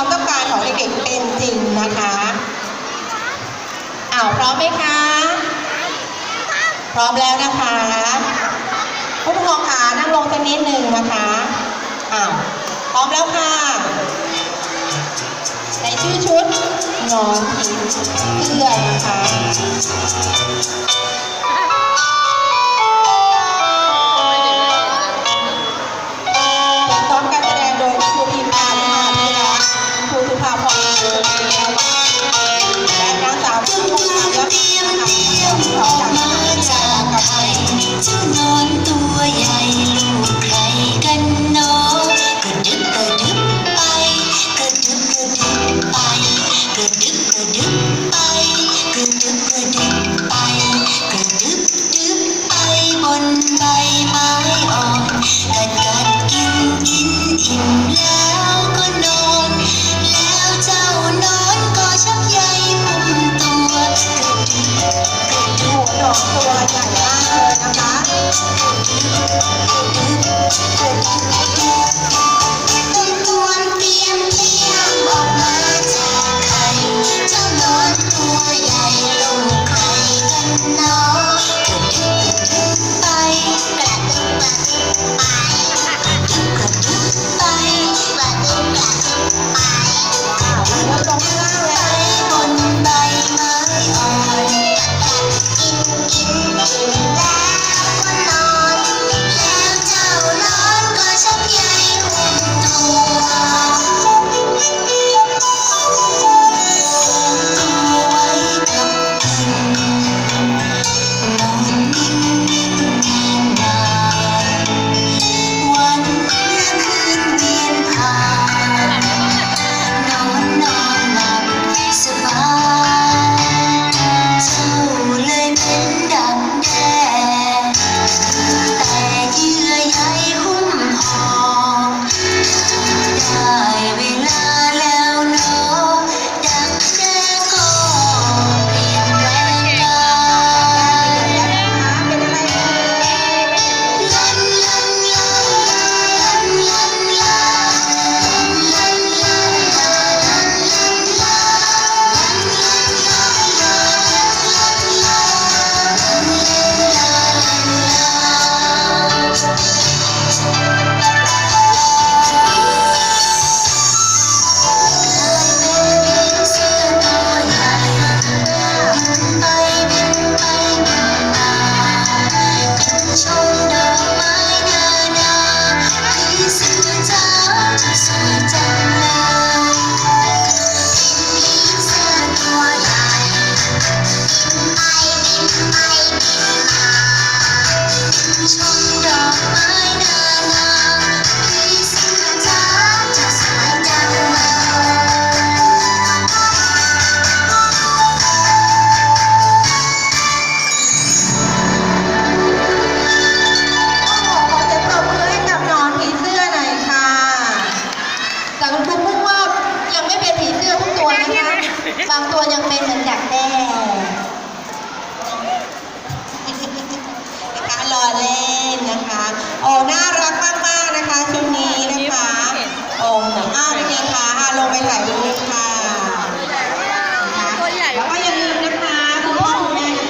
ความต้องการของเด็กๆเป็นจริงนะคะอ้าวพร้อมไหมคะ พร้อมแล้วนะคะผู้ปกครองขานั่งลงสักนิดหนึ่งนะคะอ้าวพร้อมแล้วค่ะในชื่อชุดนอนผีเสื้อนะคะ ยังไม่เป็นผีเสื้อทุกตัวนะคะ บางตัวยังเป็นเหมือนดักแดงนะคะรอเล่นนะคะ โอ้น่ารักมากๆนะคะชุดนี้นะคะ โอ้อ้าวนี่คะลงไปถ่ายรูปค่ะ